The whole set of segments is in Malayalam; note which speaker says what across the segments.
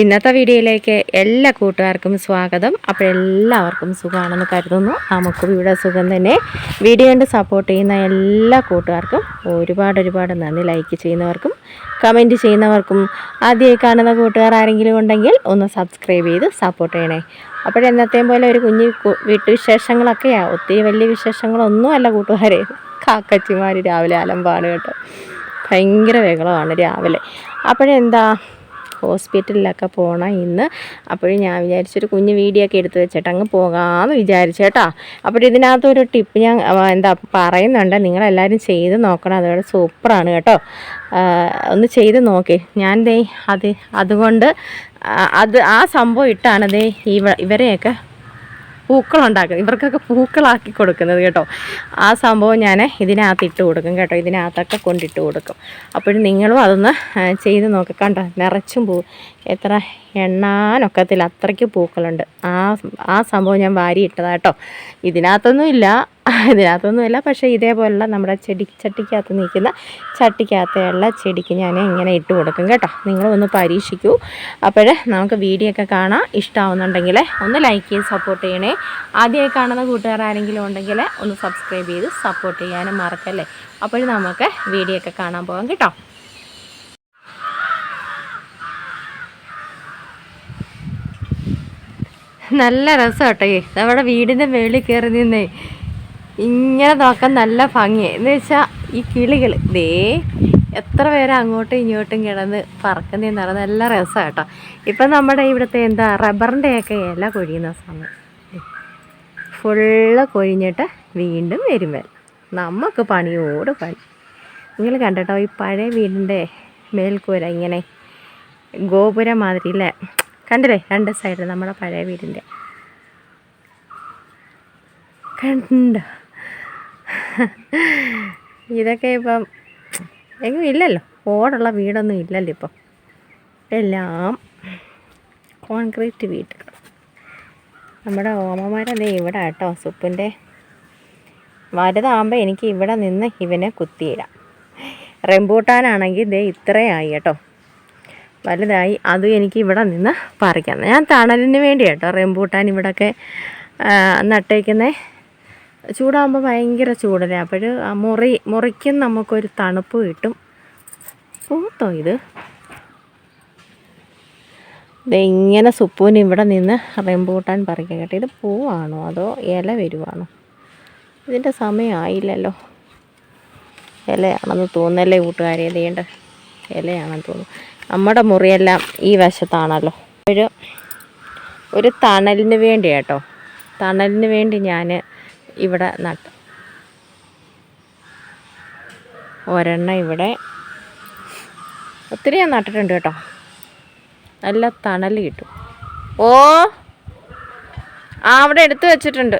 Speaker 1: ഇന്നത്തെ വീഡിയോയിലേക്ക് എല്ലാ കൂട്ടുകാർക്കും സ്വാഗതം. അപ്പോൾ എല്ലാവർക്കും സുഖമാണെന്ന് കരുതുന്നു. നമുക്കും ഇവിടെ സുഖം തന്നെ. വീഡിയോ കണ്ട് സപ്പോർട്ട് ചെയ്യുന്ന എല്ലാ കൂട്ടുകാർക്കും ഒരുപാട് ഒരുപാട് നന്ദി. ലൈക്ക് ചെയ്യുന്നവർക്കും കമന്റ് ചെയ്യുന്നവർക്കും ആദ്യമായി കാണുന്ന കൂട്ടുകാർ ആരെങ്കിലും ഉണ്ടെങ്കിൽ ഒന്ന് സബ്സ്ക്രൈബ് ചെയ്ത് സപ്പോർട്ട് ചെയ്യണേ. അപ്പോൾ എന്നത്തെയും പോലെ ഒരു കുഞ്ഞ് വീട്ടുവിശേഷങ്ങളൊക്കെയാണ് ഒത്തിരി വലിയ വിശേഷങ്ങളൊന്നും അല്ല കൂട്ടുകാരെ. കാക്കച്ചിമാർ രാവിലെ അലമ്പാണ് കേട്ടോ. ഭയങ്കര ബഹളമാണ് രാവിലെ. അപ്പോഴെന്താ? ഹോസ്പിറ്റലിലൊക്കെ പോകണം ഇന്ന്. അപ്പോഴും ഞാൻ വിചാരിച്ചൊരു കുഞ്ഞ് വീഡിയോ ഒക്കെ എടുത്ത് വെച്ചിട്ട്. അങ്ങ് പോകാമെന്ന് വിചാരിച്ചു കേട്ടോ. അപ്പോൾ ഇതിനകത്തൊരു ടിപ്പ് ഞാൻ എന്താ പറയുന്നുണ്ട്. നിങ്ങളെല്ലാവരും ചെയ്ത് നോക്കണം. അതുപോലെ സൂപ്പറാണ് കേട്ടോ. ഒന്ന് ചെയ്ത് നോക്കി. ഞാൻ ദേ അത് അതുകൊണ്ട് അത് ആ സംഭവം ഇട്ടാണ് ദേ ഇവ ഇവരെയൊക്കെ പൂക്കളുണ്ടാക്കുന്നത്. ഇവർക്കൊക്കെ പൂക്കളാക്കി കൊടുക്കുന്നത് കേട്ടോ. ആ സംഭവം ഞാൻ ഇതിനകത്ത് ഇട്ട് കൊടുക്കും കേട്ടോ. ഇതിനകത്തൊക്കെ കൊണ്ടിട്ട് കൊടുക്കും. അപ്പോഴും നിങ്ങളും അതൊന്ന് ചെയ്ത് നോക്കി. കണ്ടോ? നിറച്ചും പൂ. എത്ര എണ്ണാനൊക്കത്തിൽ അത്രയ്ക്ക് പൂക്കളുണ്ട്. ആ ആ സംഭവം ഞാൻ വാരി ഇട്ടതാ കേട്ടോ ഇതിനകത്തൊന്നും ഇല്ല. ഇതിനകത്തൊന്നും ഇല്ല. പക്ഷേ ഇതേപോലുള്ള നമ്മുടെ ചെടി ചട്ടിക്കകത്ത് നിൽക്കുന്ന ചട്ടിക്കകത്തുള്ള ചെടിക്ക് ഞാൻ ഇങ്ങനെ ഇട്ട് കൊടുക്കും കേട്ടോ. നിങ്ങൾ ഒന്ന് പരീക്ഷിക്കൂ. അപ്പോഴേ നമുക്ക് വീഡിയോ ഒക്കെ കാണാം. ഇഷ്ടമാവുന്നുണ്ടെങ്കിൽ ഒന്ന് ലൈക്ക് ചെയ്ത് സപ്പോർട്ട് ചെയ്യണേ. ആദ്യമായി കാണുന്ന കൂട്ടുകാർ ആരെങ്കിലും ഉണ്ടെങ്കിൽ ഒന്ന് സബ്സ്ക്രൈബ് ചെയ്ത് സപ്പോർട്ട് ചെയ്യാനും മറക്കല്ലേ. അപ്പോഴും നമുക്ക് വീഡിയോ ഒക്കെ കാണാൻ പോകാം കേട്ടോ. നല്ല രസം കേട്ടോ നമ്മുടെ വീടിന്റെ മേളിൽ കയറി നിന്നേ ഇങ്ങനെ നോക്കാൻ നല്ല ഭംഗിയായി എന്ന് വെച്ചാൽ ഈ കിളികൾ ദേ എത്ര പേര് അങ്ങോട്ടും ഇങ്ങോട്ടും കിടന്ന് പറക്കുന്നതെന്ന് പറഞ്ഞാൽ നല്ല രസം കേട്ടോ ഇപ്പം നമ്മുടെ ഇവിടുത്തെ എന്താ റബ്ബറിന്റെയൊക്കെ ഇല കൊഴിയുന്ന സമയം. ഫുള്ള് കൊഴിഞ്ഞിട്ട് വീണ്ടും വരും വരും നമുക്ക് പണിയോട് പണി. നിങ്ങൾ കണ്ടോ ഈ പഴയ വീടിന്റെ മേൽക്കൂര ഇങ്ങനെ ഗോപുരം മാതിരി അല്ലേ കണ്ടില്ലേ? രണ്ട് സൈഡ് നമ്മുടെ പഴയ വീടിന്റെ കണ്ട. ഇതൊക്കെ ഇപ്പം എങ്ങും ഇല്ലല്ലോ. ഓടുള്ള വീടൊന്നും ഇല്ലല്ലോ ഇപ്പം. എല്ലാം കോൺക്രീറ്റ് വീട്ടുകൾ നമ്മുടെ ഓമമാരതേ ഇവിടെ കേട്ടോ സുപ്പിന്റെ വലുതാകുമ്പോൾ എനിക്ക് ഇവിടെ നിന്ന് ഇവനെ കുത്തിയിടാം. റെമ്പൂട്ടാനാണെങ്കിൽ ദേ ഇത്രയായി കേട്ടോ. വലുതായി അതും എനിക്ക് ഇവിടെ നിന്ന് പറിക്കാം ഞാൻ തണലിന് വേണ്ടി കേട്ടോ റെമ്പൂട്ടാൻ ഇവിടെയൊക്കെ നട്ടേക്കുന്നത് ചൂടാകുമ്പോൾ ഭയങ്കര ചൂടല്ലേ? അപ്പോൾ മുറി മുറിക്കും നമുക്കൊരു തണുപ്പ് കിട്ടും. പൂത്തോ ഇത്? ഇങ്ങനെ സുപ്പൂന് ഇവിടെ നിന്ന് റെമ്പൂട്ടാൻ പറിക്കാൻ കേട്ടോ. ഇത് പൂവാണോ അതോ ഇല വരുവാണോ? ഇതിന്റെ സമയമായില്ലല്ലോ ഇലയാണെന്ന് തോന്നല്ലേ കൂട്ടുകാരെ? ചെയ്യേണ്ട ഇലയാണെന്ന് തോന്നുന്നു. നമ്മുടെ മുറിയെല്ലാം ഈ വശത്താണല്ലോ. ഒരു ഒരു തണലിന് വേണ്ടി കേട്ടോ തണലിന് വേണ്ടി ഞാൻ ഇവിടെ നട്ടു. ഒരെണ്ണ ഇവിടെ. ഒത്തിരി ഞാൻ നട്ടിട്ടുണ്ട് കേട്ടോ. നല്ല തണൽ കിട്ടും. ഓ ആ അവിടെ എടുത്തു വെച്ചിട്ടുണ്ട്.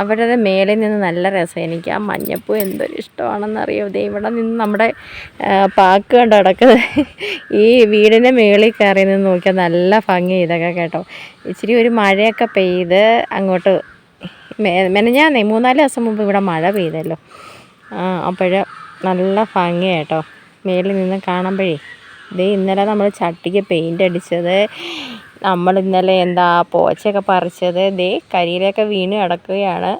Speaker 1: അവിടെ മേലെ നിന്ന് നല്ല രസം. എനിക്ക് ആ മഞ്ഞപ്പൂ എന്തൊരു ഇഷ്ടമാണെന്നറിയോ? ദേ ഇവിടെ നിന്ന് നമ്മുടെ പാക്ക് കണ്ട് കിടക്കുന്നത് ഈ വീടിന്റെ മേളിൽ കയറി നിന്ന് നോക്കിയാൽ നല്ല ഭംഗി ഇതൊക്കെ കേട്ടോ. ഇച്ചിരി ഒരു മഴയൊക്കെ പെയ്ത് അങ്ങോട്ട് മെനഞ്ഞാന്നേ മൂന്നാൽ ദിവസം മുമ്പ് ഇവിടെ മഴ പെയ്തല്ലോ. അപ്പോഴ് നല്ല ഭംഗി കേട്ടോ. മേളിൽ നിന്ന് കാണുമ്പോഴേ ഇത് ഇന്നലെ നമ്മൾ ചട്ടിക്ക് പെയിന്റ് അടിച്ചത്. നമ്മൾ ഇന്നലെ എന്താ പോച്ചയൊക്കെ പറിച്ചത്? ദേ കരിയിലൊക്കെ വീണ് കിടക്കുകയാണ്.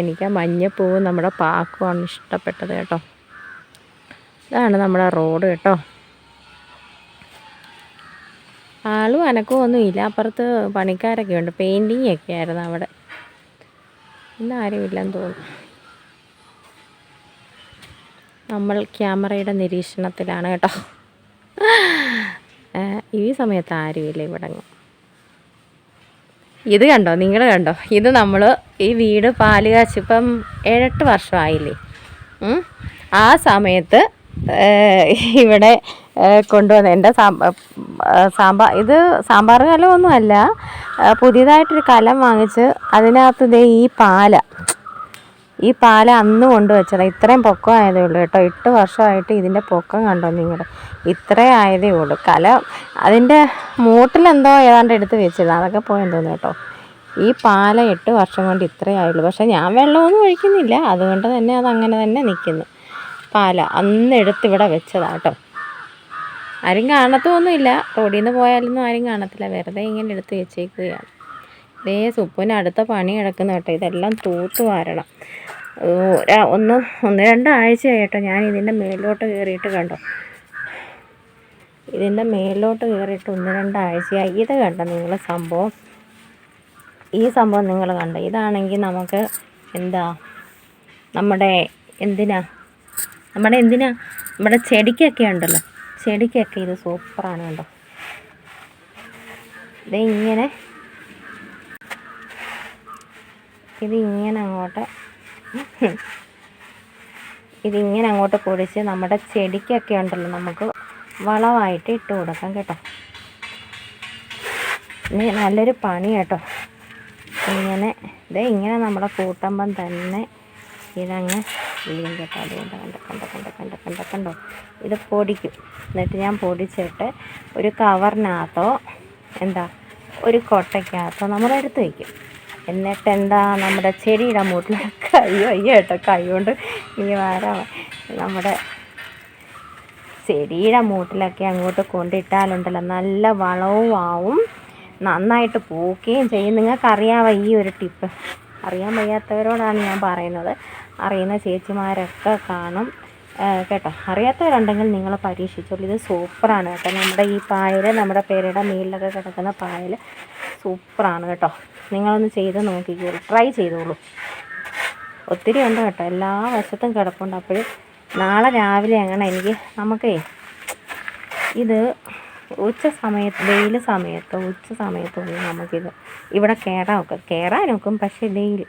Speaker 1: എനിക്ക് ആ മഞ്ഞപ്പൂവ് നമ്മുടെ പാക്കുമാണ് ഇഷ്ടപ്പെട്ടത് കേട്ടോ. ഇതാണ് നമ്മുടെ റോഡ് കേട്ടോ. ആളും അനക്കും ഒന്നും ഇല്ല. അപ്പുറത്ത് പണിക്കാരൊക്കെ ഉണ്ട്. പെയിന്റിങ് ഒക്കെ ആയിരുന്നു അവിടെ. ഇന്ന് ആരും ഇല്ലെന്ന് തോന്നുന്നു. നമ്മൾ ക്യാമറയുടെ നിരീക്ഷണത്തിലാണ് കേട്ടോ. ഈ സമയത്ത് ആരുമില്ല ഇവിടെ. ഇത് കണ്ടോ? നിങ്ങൾ കണ്ടോ? ഇത് നമ്മൾ ഈ വീട് പാൽ കാച്ചിപ്പം ഏഴെട്ട് വർഷമായില്ലേ? ആ സമയത്ത് ഇവിടെ കൊണ്ടുവന്ന എന്റെ സാമ്പാർ ഇത് സാമ്പാർ കലമൊന്നുമല്ല പുതിയതായിട്ടൊരു കലം വാങ്ങിച്ച് അതിനകത്ത് ദേ ഈ പാല ഈ പാല അന്ന് കൊണ്ടുവച്ചതാണ് ഇത്രയും പൊക്കം ആയതേ ഉള്ളൂ കേട്ടോ. എട്ട് വർഷമായിട്ട് ഇതിന്റെ പൊക്കം കണ്ടോ നിങ്ങൾ ഇത്രയും ആയതേ ഉള്ളൂ. കല അതിന്റെ മൂട്ടിലെന്തോ ഏതാണ്ട് എടുത്ത് വെച്ചിരുന്നു അതൊക്കെ പോയെന്ന് തോന്നുന്നു കേട്ടോ. ഈ പാല എട്ട് വർഷം കൊണ്ട് ഇത്രയേ ആയുള്ളൂ. പക്ഷേ ഞാൻ വെള്ളമൊന്നും ഒഴിക്കുന്നില്ല. അതുകൊണ്ട് തന്നെ അത് അങ്ങനെ തന്നെ നിൽക്കുന്നു. പാല അന്ന് എടുത്തിവിടെ വെച്ചതാ കേട്ടോ. ആരും കാണത്തൊന്നുമില്ല. റോഡിൽ നിന്ന് പോയാലൊന്നും ആരും കാണത്തില്ല. വെറുതെ ഇങ്ങനെ എടുത്ത് വെച്ചേക്കുകയാണ്. ദേ സുപ്പുവിന് അടുത്ത പണി കിടക്കുന്ന കേട്ടോ. ഇതെല്ലാം തൂത്ത് വാരണം. ഒന്ന് ഒന്ന് രണ്ടാഴ്ച കേട്ടോ ഞാൻ ഇതിന്റെ മേളിലോട്ട് കയറിയിട്ട് കണ്ടോ. ഇതിന്റെ മേളിലോട്ട് കയറിയിട്ട് ഒന്ന് രണ്ടാഴ്ചയായി. ഇത് കണ്ടോ നിങ്ങൾ സംഭവം? ഈ സംഭവം നിങ്ങൾ കണ്ടോ? ഇതാണെങ്കിൽ നമുക്ക് എന്താ? നമ്മുടെ എന്തിനാ? നമ്മുടെ എന്തിനാ? നമ്മുടെ ചെടിക്കൊക്കെ ഉണ്ടല്ലോ. ചെടിക്കൊക്കെ ഇത് സൂപ്പറാണ് കണ്ടോ. ഇത് ഇങ്ങനെ ഇത് ഇങ്ങനെ അങ്ങോട്ട് ഇതിങ്ങനെ അങ്ങോട്ട് പൊടിച്ച് നമ്മുടെ ചെടിക്കൊക്കെ ഉണ്ടല്ലോ നമുക്ക് വളമായിട്ട് ഇട്ട് കൊടുക്കാം കേട്ടോ. ഇനി നല്ലൊരു പണി കേട്ടോ. ഇങ്ങനെ ഇത് ഇങ്ങനെ നമ്മുടെ കൂട്ടുമ്പം തന്നെ ഇതങ്ങ് വീഴും കേട്ടോ. അതുകൊണ്ട് കണ്ട കണ്ട കണ്ട കണ്ട കണ്ട കണ്ടോ. ഇത് പൊടിക്കും. എന്നിട്ട് ഞാൻ പൊടിച്ചിട്ട് ഒരു കവറിനകത്തോ എന്താ ഒരു കൊട്ടയ്ക്കകത്തോ നമ്മൾ എടുത്ത് വയ്ക്കും എന്നിട്ട് എന്താ നമ്മുടെ ചെടിയുടെ മൂട്ടിൽ കൈ അയ്യോ കേട്ടോ. കൈ കൊണ്ട് ഈ വാരാ. നമ്മുടെ ചെടിയുടെ മൂട്ടിലൊക്കെ അങ്ങോട്ട് കൊണ്ടിട്ടാലുണ്ടല്ലോ. നല്ല വളവും ആവും നന്നായിട്ട് പൂക്കുകയും ചെയ്യും. നിങ്ങൾക്കറിയാവോ ഈ ഒരു ടിപ്പ്? അറിയാൻ വയ്യാത്തവരോടാണ് ഞാൻ പറയുന്നത്. അറിയുന്ന ചേച്ചിമാരൊക്കെ കാണും. കേട്ടോ. അറിയാത്തവരുണ്ടെങ്കിൽ നിങ്ങൾ പരീക്ഷിച്ചോളൂ. ഇത് സൂപ്പറാണ് കേട്ടോ. നമ്മുടെ ഈ പായൽ നമ്മുടെ പേരുടെ മേളിലൊക്കെ കിടക്കുന്ന പായൽ സൂപ്പറാണ് കേട്ടോ. നിങ്ങളൊന്ന് ചെയ്ത് നോക്കിക്കോളൂ ട്രൈ ചെയ്തോളൂ. ഒത്തിരി ഉണ്ട് കേട്ടോ. എല്ലാ വശത്തും കിടപ്പുണ്ട്. അപ്പോൾ നാളെ രാവിലെ അങ്ങനെ എനിക്ക് നമുക്കേ ഇത് ഉച്ച സമയത്ത് വെയിൽ സമയത്ത് ഉച്ച സമയത്തൊന്നും നമുക്കിത്. ഇവിടെ കയറാമൊക്കെ കയറാൻ നോക്കും പക്ഷേ വെയിൽ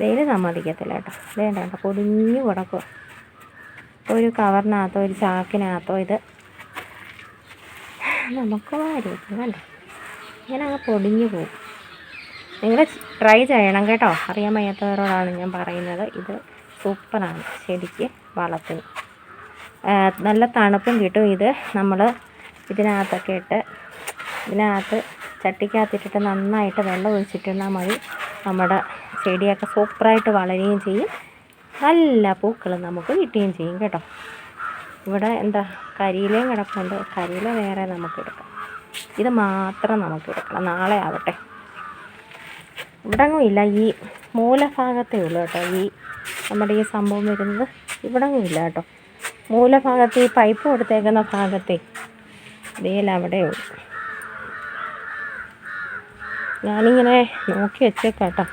Speaker 1: വെയിൽ സമ്മതിക്കത്തില്ല കേട്ടോ. വേണ്ട കേട്ടോ പൊടിഞ്ഞു കിടക്കും ഒരു കവറിനകത്തോ ഒരു ചാക്കിനകത്തോ ഇത് നമുക്ക് വാരി വെക്കും കണ്ടോ ഇങ്ങനെ അങ്ങ് പൊടിഞ്ഞു പോകും. നിങ്ങൾ ട്രൈ ചെയ്യണം കേട്ടോ. അറിയാൻ വയ്യാത്തവരോടാണ് ഞാൻ പറയുന്നത്. ഇത് സൂപ്പറാണ് ശരിക്ക് വളത്തിന്. നല്ല തണുപ്പും കിട്ടും ഇത്. നമ്മൾ ഇതിനകത്തൊക്കെ ഇട്ട് ഇതിനകത്ത് ചട്ടിക്കകത്തിട്ടിട്ട് നന്നായിട്ട് വെള്ളം ഒഴിച്ചിട്ടിരുന്നാൽ മതി. നമ്മുടെ ചെടിയൊക്കെ സൂപ്പറായിട്ട് വളരുകയും ചെയ്യും. നല്ല പൂക്കൾ നമുക്ക് കിട്ടുകയും ചെയ്യും കേട്ടോ. ഇവിടെ എന്താ കരിയിലയും കിടപ്പുണ്ട്. കരിയില വേറെ നമുക്ക് എടുക്കാം. ഇത് മാത്രം നമുക്ക് എടുക്കണം. നാളെ ആവട്ടെ. ഇവിടെങ്ങും ഇല്ല ഈ മൂലഭാഗത്തേ ഉള്ളൂ കേട്ടോ ഈ നമ്മുടെ ഈ സംഭവം വരുന്നത്. ഇവിടെങ്ങും ഇല്ല കേട്ടോ. മൂലഭാഗത്ത് ഈ പൈപ്പ് കൊടുത്തേക്കുന്ന ഭാഗത്തെ ഇതേല അവിടെ ഉള്ളൂ. ഞാനിങ്ങനെ നോക്കി വെച്ചേക്കാം കേട്ടോ.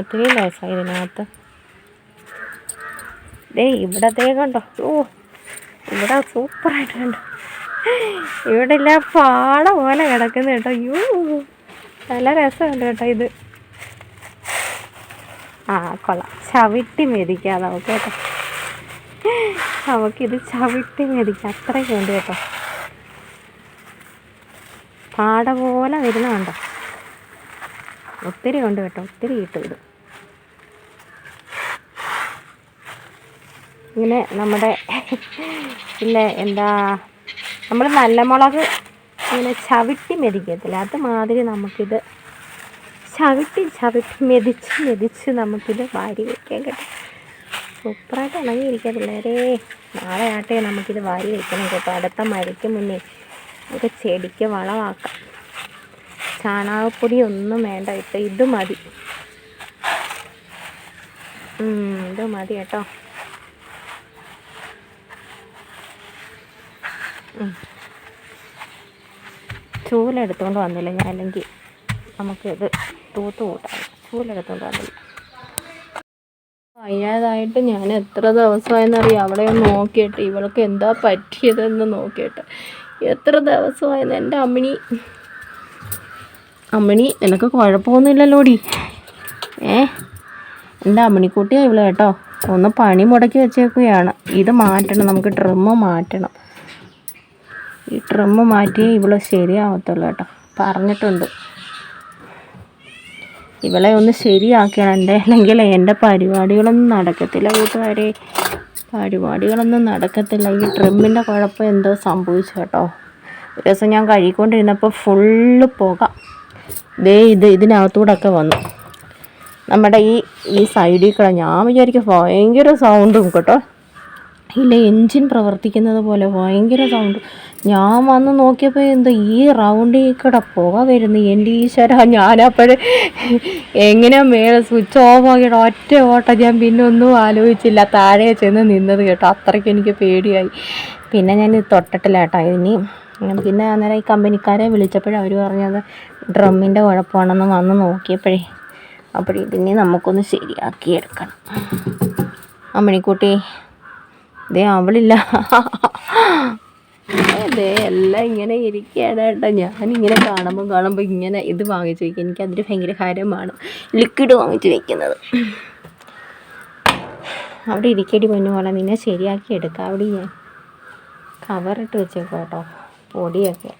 Speaker 1: ഒത്തിരി ദിവസമായി ഇതിനകത്ത്. ദേ ഇവിടത്തേ കണ്ടോ? ഓ ഇവിടെ സൂപ്പറായിട്ട് കണ്ടോ? ഇവിടെ ഇല്ല പാട പോലെ കിടക്കുന്നു കേട്ടോ. അയ്യോ നല്ല രസമുണ്ട് കേട്ടോ ഇത്. ആ കൊള്ളാം. ചവിട്ടി മെതിക്കാം നമുക്ക് കേട്ടോ. നമുക്കിത് ചവിട്ടി മെതിക്കാം. അത്രയ്ക്ക് ഉണ്ട് കേട്ടോ. പാട പോലെ വരുന്നുണ്ടോ ഒത്തിരി ഉണ്ട് കേട്ടോ. ഒത്തിരി കിട്ടും ഇത്. ഇങ്ങനെ നമ്മുടെ പിന്നെ എന്താ നമ്മൾ നല്ല മുളക് ഇങ്ങനെ ചവിട്ടി മെതിക്കത്തില്ല? അതുമാതിരി നമുക്കിത് ചവിട്ടി ചവിട്ടി മെതിച്ച് മെതിച്ച് നമുക്കിത് വാരി വയ്ക്കാൻ കേട്ടോ. സൂപ്പറായിട്ട് ഇണങ്ങിയിരിക്കാം പിള്ളേരെ. നാളെ ആട്ടെ നമുക്കിത് വാരി വയ്ക്കണം കേട്ടോ. അടുത്ത മഴയ്ക്ക് മുന്നേ നമുക്ക് ചെടിക്ക് വളമാക്കാം. ചാണകപ്പൊടി ഒന്നും വേണ്ട ഇട്ട് ഇത് മതി. ഇത് മതി കേട്ടോ. ചൂലെടുത്തുകൊണ്ട് വന്നില്ല ഞാൻ അല്ലെങ്കിൽ നമുക്കിത് തൂത്ത് കൂട്ടാം. ചൂലെടുത്തുകൊണ്ട് വന്നില്ല. വയ്യാതായിട്ട് ഞാൻ എത്ര ദിവസമായെന്നറിയാം? അവിടെ ഒന്ന് നോക്കിയിട്ട് ഇവൾക്ക് എന്താ പറ്റിയതെന്ന് നോക്കിയിട്ട്. എത്ര ദിവസമായെന്ന്? എന്റെ അമ്മിണി. അമ്മിണി നിനക്ക് കുഴപ്പമൊന്നുമില്ലല്ലോടി. ഏ? എന്റെ അമ്മിണിക്കുട്ടിയാണ് ഇവൾ കേട്ടോ. ഒന്ന് പണി മുടക്കി വെച്ചേക്കുകയാണ്. ഇത് മാറ്റണം നമുക്ക് ട്രിമ്മ് മാറ്റണം. ഈ ട്രിമ്മ് മാറ്റിയേ ഇവിടെ ശരിയാവത്തുള്ളൂ കേട്ടോ. പറഞ്ഞിട്ടുണ്ട്. ഇവളെ ഒന്ന് ശരിയാക്കണം എന്റെ അല്ലെങ്കിൽ എന്റെ പരിപാടികളൊന്നും നടക്കത്തില്ല കൂട്ടുകാരെ. പരിപാടികളൊന്നും നടക്കത്തില്ല. ഈ ട്രിമ്മിന്റെ കുഴപ്പം എന്തോ സംഭവിച്ചു കേട്ടോ. ഒരു ദിവസം ഞാൻ കഴുകിക്കൊണ്ടിരുന്നപ്പോൾ ഫുള്ള് പുക. ദേ ഇത് ഇതിനകത്തൂടെ ഒക്കെ വന്നു. നമ്മുടെ ഈ ഈ സൈഡിൽ കൂടെ ഞാൻ വിചാരിക്കും ഭയങ്കര സൗണ്ടും കേട്ടോ. ഇല്ല എൻജിൻ പ്രവർത്തിക്കുന്നത് പോലെ ഭയങ്കര സൗണ്ട് ഞാൻ വന്ന് നോക്കിയപ്പോൾ എന്താ ഈ റൗണ്ടിൽ കൂടെ പുക വരുന്നു. എന്റെ ഈശ്വര ഞാനപ്പോഴേ എങ്ങനെയാ മേലെ സ്വിച്ച് ഓഫ് ആക്കിയിട്ട് ഒറ്റ ഓട്ടം ഞാൻ പിന്നെ ഒന്നും ആലോചിച്ചില്ല. താഴെ ചെന്ന് നിന്നത് കേട്ടോ. അത്രയ്ക്ക് എനിക്ക് പേടിയായി. പിന്നെ ഞാൻ തൊട്ടിട്ടില്ല കേട്ടോ ഇനി പിന്നെ അന്നേരം ഈ കമ്പനിക്കാരെ വിളിച്ചപ്പോഴേ അവർ പറഞ്ഞത് ഡ്രമ്മിന്റെ കുഴപ്പമാണെന്ന് വന്ന് നോക്കിയപ്പോഴേ. അപ്പോഴേ പിന്നെ നമുക്കൊന്ന് ശരിയാക്കി എടുക്കണം. അമ്മണിക്കുട്ടി ദേ അവളില്ല. അതെ എല്ലാം ഇങ്ങനെ ഇരിക്കുകയാണ് കേട്ടോ. ഞാനിങ്ങനെ കാണുമ്പോൾ കാണുമ്പോൾ ഇങ്ങനെ ഇത് വാങ്ങിച്ചു വയ്ക്കും എനിക്ക് അതിന് ഭയങ്കര കാര്യമാണ് ലിക്വിഡ് വാങ്ങിച്ചു വയ്ക്കുന്നത് അവിടെ ഇരിക്കടി പൊന്നു പോലെ നിന്നെ ശരിയാക്കി എടുക്കാം. അവിടെ ഞാൻ കവറിട്ട് വെച്ചേക്കോട്ടോ പൊടിയൊക്കെ.